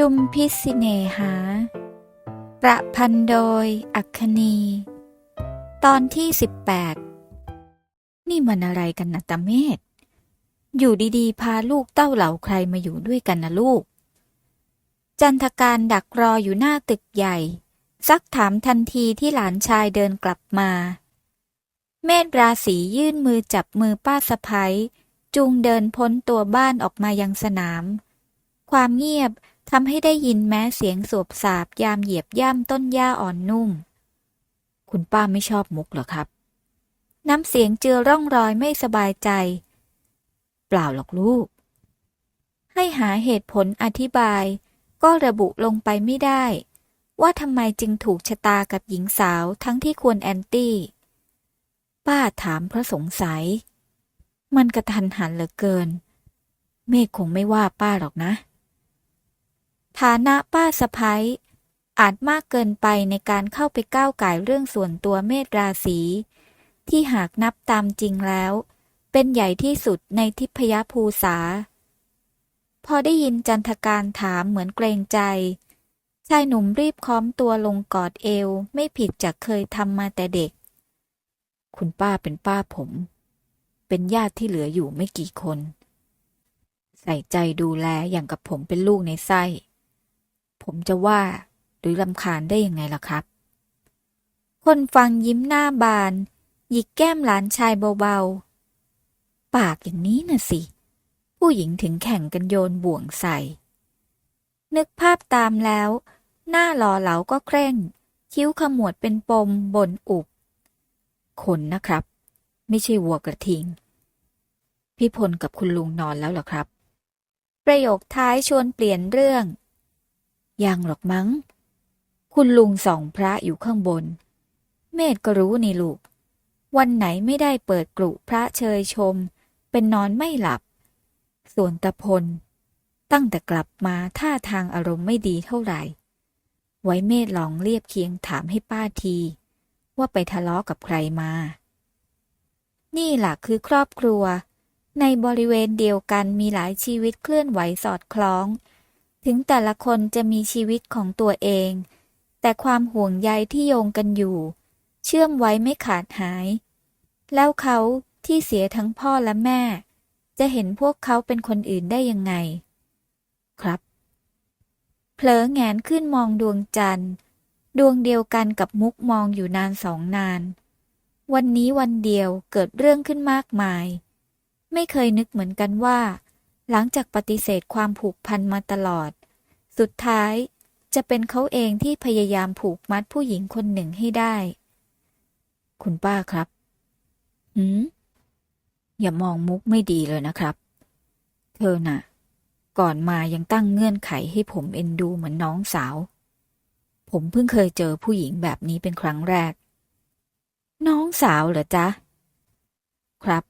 จุมพิสิเนหา ประพันธ์โดยอัคคีตอนที่18นี่มันอะไรกันนะตาเมธอยู่ดีๆ พาลูกเต้าเหล่าใครมาอยู่ด้วยกันนะลูก จันทการดักรออยู่หน้าตึกใหญ่ ซักถามทันทีที่หลานชายเดินกลับมา เมธราศียื่นมือจับมือป้าสะพ้ยจูงเดินพ้นตัวบ้านออกมายังสนาม ความเงียบ ทำให้ได้ยินแม้เสียงสวบสาบยามเหยียบย่ำต้นหญ้าอ่อนนุ่ม คุณป้าไม่ชอบมุกเหรอครับ น้ำเสียงเจือร่องรอยไม่สบายใจ เปล่าหรอกลูก ให้หาเหตุผลอธิบาย ก็ระบุลงไปไม่ได้ ว่าทำไมจึงถูกชะตากับหญิงสาวทั้งที่ควรแอนตี้ ป้าถามเพราะสงสัย มันกระทันหันเหลือเกิน เมฆคงไม่ว่าป้าหรอกนะ ฐานะป้าสะพ้ยอาจมากเกินไปในการเข้าไปก้าวไก่เรื่องส่วนตัวเมธราศี ที่หากนับตามจริงแล้ว เป็นใหญ่ที่สุดในทิพยภูษา พอได้ยินจันทการถามเหมือนเกรงใจ ชายหนุ่มรีบค้อมตัวลงกอดเอวไม่ผิดจากเคยทำมาแต่เด็ก คุณป้าเป็นป้าผม เป็นญาติที่เหลืออยู่ไม่กี่คน ใส่ใจดูแลอย่างกับผมเป็นลูกในไส้ ผมจะว่า หรือลำคาญได้ยังไงล่ะครับ คนฟังยิ้มหน้าบาน หยิกแก้มหลานชายเบาๆ ปากอย่างนี้น่ะสิ ผู้หญิงถึงแข่งกันโยนบ่วงใส่ นึกภาพตามแล้ว หน้าหล่อเหลาก็เคร่ง คิ้วขมวดเป็นปมบนอุบคนนะครับ ไม่ใช่วัวกระทิง พี่พลกับคุณลุงนอนแล้วเหรอครับ ประโยคท้ายชวนเปลี่ยนเรื่อง ยังหรอกมั้ง คุณลุงส่องพระอยู่ข้างบน เมธก็รู้นี่ลูก วันไหนไม่ได้เปิดกลุพระเชยชม เป็นนอนไม่หลับ ส่วนตะพล ตั้งแต่กลับมาท่าทางอารมณ์ไม่ดีเท่าไหร่ ไว้เมธลองเรียบเคียงถามให้ป้าที ว่าไปทะเลาะกับใครมา นี่หละคือครอบครัว ในบริเวณเดียวกันมีหลายชีวิตเคลื่อนไหวสอดคล้อง ถึงแต่ละคนจะมีชีวิตของตัวเอง แต่ความห่วงใยที่โยงกันอยู่ เชื่อมไว้ไม่ขาดหาย แล้วเขาที่เสียทั้งพ่อและแม่ จะเห็นพวกเขาเป็นคนอื่นได้ยังไง ครับ เผลอแงนขึ้นมองดวงจันทร์ ดวงเดียวกันกับมุกมองอยู่นานสองนาน วันนี้วันเดียวเกิดเรื่องขึ้นมากมาย ไม่เคยนึกเหมือนกันว่า หลังจากปฏิเสธความผูกพันมาตลอด สุดท้ายจะเป็นเขาเองที่พยายามผูกมัดผู้หญิงคนหนึ่งให้ได้ คุณป้าครับหืม อย่ามองมุกไม่ดีเลยนะครับ เธอน่ะ ก่อนมายังตั้งเงื่อนไขให้ผมเอ็นดูเหมือนน้องสาว ผมเพิ่งเคยเจอผู้หญิงแบบนี้เป็นครั้งแรก น้องสาวเหรอจ๊ะ ครับ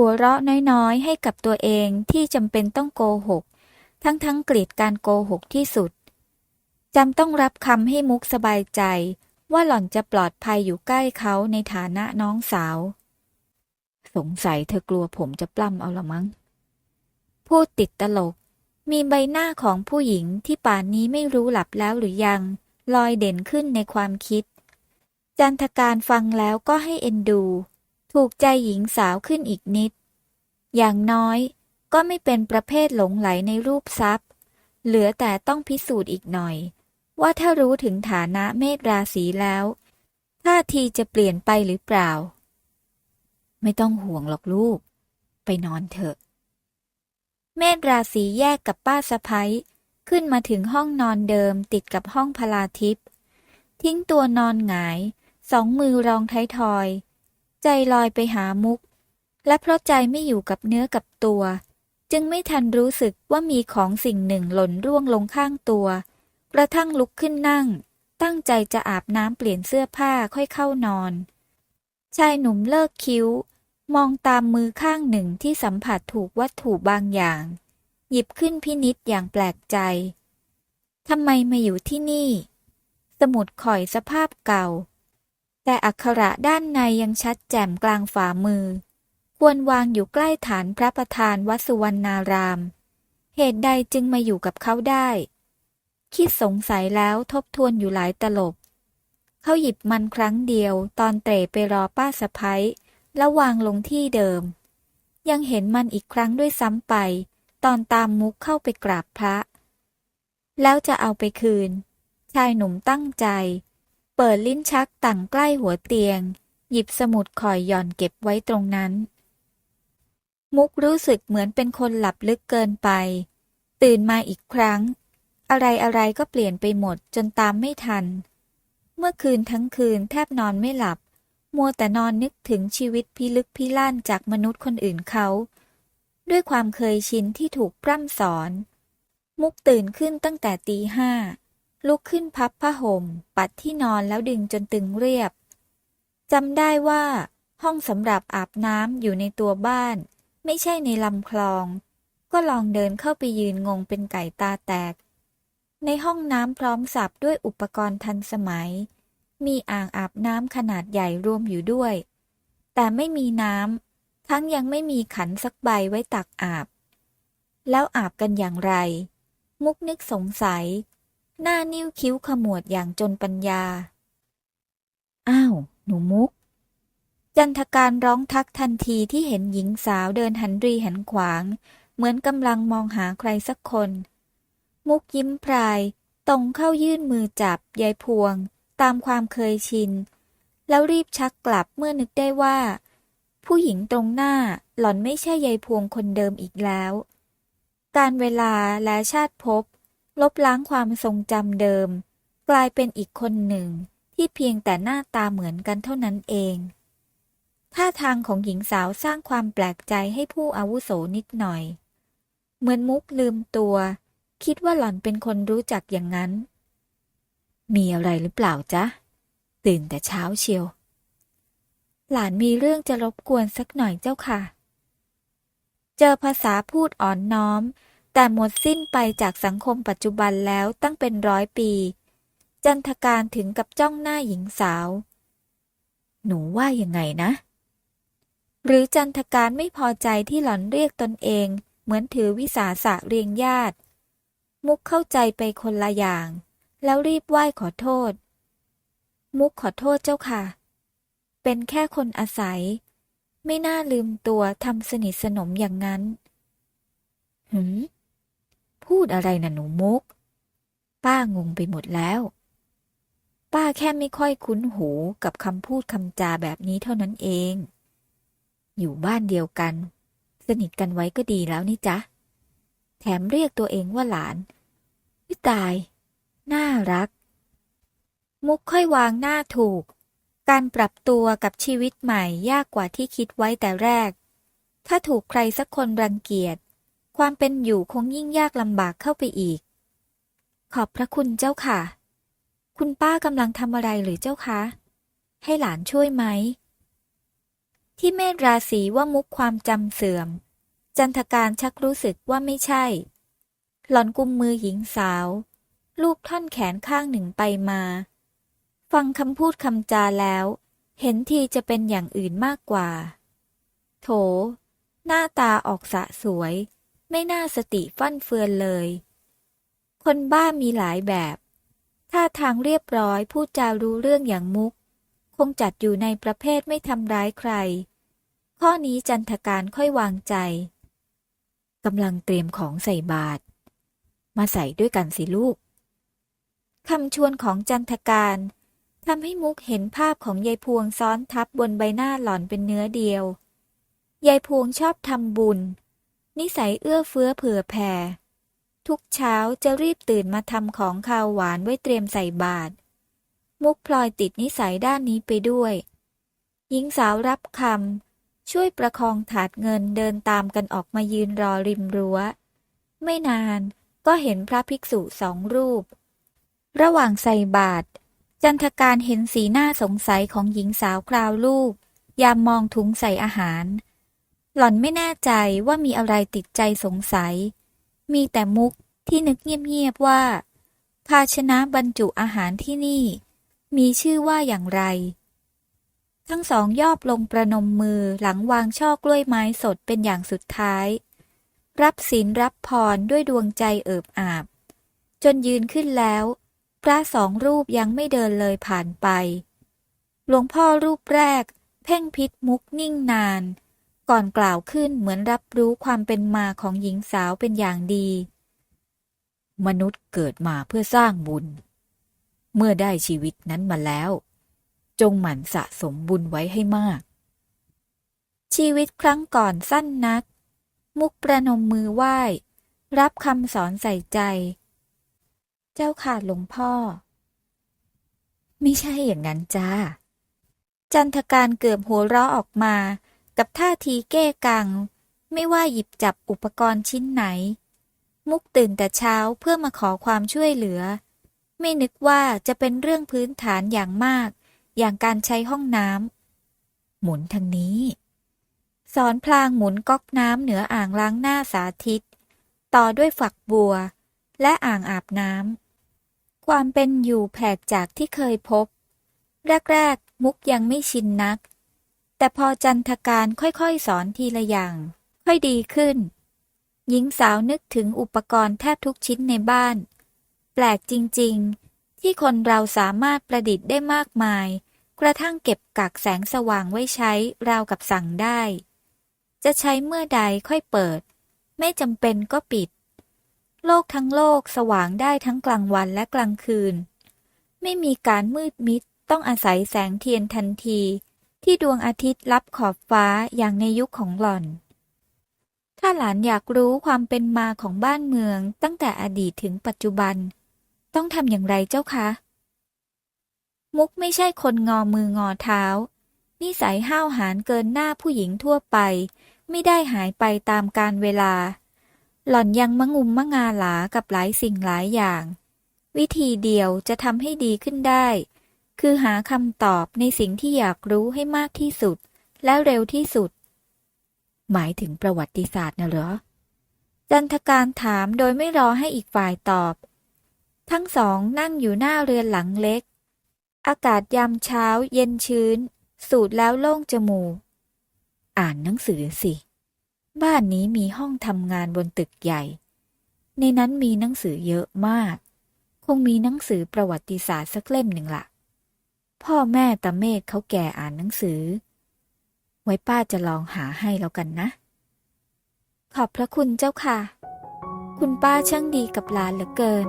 หัวเราะน้อยๆ ให้กับตัวเองที่จำเป็นต้องโกหกทั้งทั้งๆเกลียดการโกหกที่สุดจำต้องรับคำให้มุกสบายใจ ว่าหล่อนจะปลอดภัยอยู่ใกล้เขาในฐานะน้องสาว สงสัยเธอกลัวผมจะปล้ำเอาละมั้ง พูดติดตลก มีใบหน้าของผู้หญิงที่ป่านนี้ไม่รู้หลับแล้วหรือยัง ลอยเด่นขึ้นในความคิด จันทการฟังแล้วก็ให้เอ็นดู ถูกใจหญิงสาวขึ้นอีกนิด อย่างน้อยก็ไม่เป็นประเภทหลงไหลในรูปทรัพย์ เหลือแต่ต้องพิสูจน์อีกหน่อย ว่าถ้ารู้ถึงฐานะเมษราศีแล้วท่าทีจะเปลี่ยนไปหรือเปล่า ไม่ต้องห่วงหรอกลูก ไปนอนเถอะ เมษราศีแยกกับป้าสะพ้ยขึ้นมาถึงห้องนอนเดิมติดกับห้องพลาทิพย์ทิ้งตัวนอนหงาย สองมือรองท้ายทอย ใจลอยไปหามุก และเพราะใจไม่อยู่กับเนื้อกับตัว จึงไม่ทันรู้สึกว่ามีของสิ่งหนึ่งหล่นร่วงลงข้างตัว กระทั่งลุกขึ้นนั่ง ตั้งใจจะอาบน้ำเปลี่ยนเสื้อผ้าค่อยเข้านอน ชายหนุ่มเลิกคิ้ว มองตามมือข้างหนึ่งที่สัมผัสถูกวัตถุบางอย่าง หยิบขึ้นพินิษอย่างแปลกใจทำไมมาอยู่ที่นี่ สมุดข่อยสภาพเก่า แต่อักขระด้านในยังชัดแจ่มกลางฝ่ามือ ควรวางอยู่ใกล้ฐานพระประธานวัดสุวรรณาราม เหตุใดจึงมาอยู่กับเขาได้ คิดสงสัยแล้วทบทวนอยู่หลายตลบ เขาหยิบมันครั้งเดียวตอนเตร่ไปรอป้าสะพ้ยแล้ววางลงที่เดิม ยังเห็นมันอีกครั้งด้วยซ้ำไป ตอนตามมุกเข้าไปกราบพระ แล้วจะเอาไปคืน ชายหนุ่มตั้งใจ เปิดลิ้นชักตั้งใกล้หัวเตียง หยิบสมุดข่อยหย่อนเก็บไว้ตรงนั้น มุกรู้สึกเหมือนเป็นคนหลับลึกเกินไป ตื่นมาอีกครั้ง อะไรอะไรก็เปลี่ยนไปหมดจนตามไม่ทัน เมื่อคืนทั้งคืนแทบนอนไม่หลับ มัวแต่นอนนึกถึงชีวิตพิลึกพิลั่นจากมนุษย์คนอื่นเขา ด้วยความเคยชินที่ถูกปร่ำสอน มุกตื่นขึ้นตั้งแต่ตีห้า ลุกขึ้นพับผ้าห่ม ปัดที่นอนแล้วดึงจนตึงเรียบจำได้ว่า ห้องสำหรับอาบน้ำอยู่ในตัวบ้าน ไม่ใช่ในลำคลอง ก็ลองเดินเข้าไปยืนงงเป็นไก่ตาแตก ในห้องน้ำพร้อมสับด้วยอุปกรณ์ทันสมัย มีอ่างอาบน้ำขนาดใหญ่รวมอยู่ด้วย แต่ไม่มีน้ำทั้งยังไม่มีขันสักใบไว้ตักอาบ แล้วอาบกันอย่างไร มุกนึกสงสัย หน้านิ้วคิ้วขมวดอย่างจนปัญญา อ้าว หนูมุก จันทการร้องทักทันทีที่เห็นหญิงสาวเดินหันรีหันขวาง เหมือนกำลังมองหาใครสักคน มุกยิ้มพรายตรงเข้ายื่นมือจับยายพวง ตามความเคยชิน แล้วรีบชักกลับเมื่อนึกได้ว่า ผู้หญิงตรงหน้าหล่อนไม่ใช่ยายพวงคนเดิมอีกแล้ว การเวลาและชาติภพ ลบล้างความทรงจำเดิม กลายเป็นอีกคนหนึ่งที่เพียงแต่หน้าตาเหมือนกันเท่านั้นเอง ท่าทางของหญิงสาวสร้างความแปลกใจให้ผู้อาวุโสนิดหน่อย เหมือนมุกลืมตัว คิดว่าหล่อนเป็นคนรู้จักอย่างนั้น มีอะไรหรือเปล่าจ๊ะ ตื่นแต่เช้าเชียว หลานมีเรื่องจะรบกวนสักหน่อยเจ้าค่ะ เจอภาษาพูดอ่อนน้อม แต่หมดสิ้นไปจากสังคมปัจจุบันแล้วตั้งเป็นร้อยปี จันทการถึงกับจ้องหน้าหญิงสาว หนูว่ายังไงนะ หรือจันทการไม่พอใจที่หล่อนเรียกตนเอง เหมือนถือวิสาสะเรียงญาติ มุกเข้าใจไปคนละอย่าง แล้วรีบไหว้ขอโทษ มุกขอโทษเจ้าค่ะ เป็นแค่คนอาศัย ไม่น่าลืมตัวทำสนิทสนมอย่างนั้นหืม พูดอะไรนะหนูมุก ป้างงไปหมดแล้ว ป้าแค่ไม่ค่อยคุ้นหูกับคำพูดคำจาแบบนี้เท่านั้นเอง อยู่บ้านเดียวกัน สนิทกันไว้ก็ดีแล้วนี่จ๊ะ แถมเรียกตัวเองว่าหลานวิตาย น่ารัก มุกค่อยวางหน้าถูก การปรับตัวกับชีวิตใหม่ยากกว่าที่คิดไว้แต่แรก ถ้าถูกใครสักคนรังเกียจ ความเป็นอยู่คงยิ่งยากลำบากเข้าไปอีก ขอบพระคุณเจ้าค่ะ คุณป้ากำลังทำอะไรหรือเจ้าคะ ให้หลานช่วยไหม ที่เมธราศีว่ามุกความจำเสื่อม จันทการชักรู้สึกว่าไม่ใช่ หล่อนกุมมือหญิงสาว ลูบท่อนแขนข้างหนึ่งไปมา ฟังคำพูดคำจาแล้ว เห็นทีจะเป็นอย่างอื่นมากกว่า โถ หน้าตาออกสะสวย ไม่น่าสติฟั่นเฟือนเลย คนบ้ามีหลายแบบ ท่าทางเรียบร้อยพูดจารู้เรื่องอย่างมุก คงจัดอยู่ในประเภทไม่ทำร้ายใคร ข้อนี้จันทการค่อยวางใจกำลังเตรียมของใส่บาตรมาใส่ด้วยกันสิลูกคำชวนของจันทการทำให้มุกเห็นภาพของยายพวงซ้อนทับบนใบหน้าหล่อนเป็นเนื้อเดียว ยายพวงชอบทำบุญ นิสัยเอื้อเฟื้อเผื่อแผ่ ทุกเช้าจะรีบตื่นมาทำของข้าวหวานไว้เตรียมใส่บาตรมุกพลอยติดนิสัยด้านนี้ไปด้วย หญิงสาวรับคำช่วยประคองถาดเงินเดินตามกันออกมายืนรอริมรั้ว ไม่นานก็เห็นพระภิกษุสองรูป ระหว่างใส่บาตรจันทการเห็นสีหน้าสงสัยของหญิงสาวคราวลูก ยามมองถุงใส่อาหาร หล่อนไม่แน่ใจว่ามีอะไรติดใจสงสัย มีแต่มุกที่นึกเงียบๆว่า ภาชนะบรรจุอาหารที่นี่ มีชื่อว่าอย่างไร ทั้งสองย่อบลงประนมมือหลังวางช่อกล้วยไม้สดเป็นอย่างสุดท้าย รับศีลรับพรด้วยดวงใจเอิบอาบ จนยืนขึ้นแล้ว พระสองรูปยังไม่เดินเลยผ่านไป หลวงพ่อรูปแรก เพ่งพิษมุกนิ่งนาน ก่อนกล่าวขึ้นเหมือนรับรู้ความเป็นมาของหญิงสาวเป็นอย่างดี มนุษย์เกิดมาเพื่อสร้างบุญ เมื่อได้ชีวิตนั้นมาแล้ว จงหมั่นสะสมบุญไว้ให้มาก ชีวิตครั้งก่อนสั้นนัก มุกประนมมือไหว้ รับคำสอนใส่ใจ เจ้าค่ะหลวงพ่อ ไม่ใช่อย่างนั้นจ้าจันทการเกือบหัวเราะออกมา กับท่าทีเก้กัง ไม่ว่าหยิบจับอุปกรณ์ชิ้นไหน มุกตื่นแต่เช้าเพื่อมาขอความช่วยเหลือ ไม่นึกว่าจะเป็นเรื่องพื้นฐานอย่างมาก อย่างการใช้ห้องน้ำหมุนทางนี้ สอนพลางหมุนก๊อกน้ำเหนืออ่างล้างหน้าสาธิต ต่อด้วยฝักบัว และอ่างอาบน้ำความเป็นอยู่แผกจากที่เคยพบ แรก ๆ มุกยังไม่ชินนัก แต่พอจันทการค่อยๆสอนทีละอย่าง ค่อยดีขึ้น หญิงสาวนึกถึงอุปกรณ์แทบทุกชิ้นในบ้าน แปลกจริงๆ ที่คนเราสามารถประดิษฐ์ได้มากมาย กระทั่งเก็บกักแสงสว่างไว้ใช้ราวกับสั่งได้ จะใช้เมื่อใดค่อยเปิด ไม่จำเป็นก็ปิด โลกทั้งโลกสว่างได้ทั้งกลางวันและกลางคืน ไม่มีการมืดมิดต้องอาศัยแสงเทียนทันที ที่ดวงอาทิตย์ลับขอบฟ้าอย่างในยุคของหล่อน ถ้าหลานอยากรู้ความเป็นมาของบ้านเมืองตั้งแต่อดีตถึงปัจจุบัน ต้องทำอย่างไรเจ้าคะ มุกไม่ใช่คนงอมืองอเท้า นิสัยห้าวหาญเกินหน้าผู้หญิงทั่วไป ไม่ได้หายไปตามการเวลา หล่อนยังมะงุมมะงาหลากับหลายสิ่งหลายอย่าง วิธีเดียวจะทำให้ดีขึ้นได้ คือหาคำตอบในสิ่งที่อยากรู้ให้มากที่สุด และเร็วที่สุด หมายถึงประวัติศาสตร์นะเหรอ จันทการถามโดยไม่รอให้อีกฝ่ายตอบ ทั้งสองนั่งอยู่หน้าเรือนหลังเล็ก อากาศยามเช้าเย็นชื้น สูดแล้วโล่งจมูก อ่านหนังสือสิ บ้านนี้มีห้องทำงานบนตึกใหญ่ ในนั้นมีหนังสือเยอะมาก คงมีหนังสือประวัติศาสตร์สักเล่มหนึ่งละ พ่อแม่ตาเมธเขาแก่อ่านหนังสือ ไว้ป้าจะลองหาให้แล้วกันนะ ขอบพระคุณเจ้าค่ะ คุณป้าช่างดีกับหลานเหลือเกิน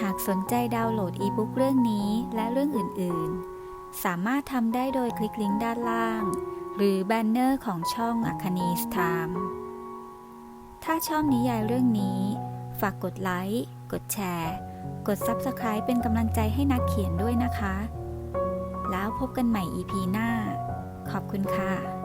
หากสนใจดาวน์โหลดอีบุ๊กเรื่องนี้และเรื่องอื่น ๆ สามารถทำได้โดยคลิกลิงก์ด้านล่าง หรือแบนเนอร์ของช่องอัคนีสไทม์ ถ้าชอบนิยายเรื่องนี้ ฝากกดไลค์ กดแชร์ กด Subscribe เป็นกำลังใจให้นักเขียนด้วยนะคะ แล้วพบกันใหม่ EP หน้า ขอบคุณค่ะ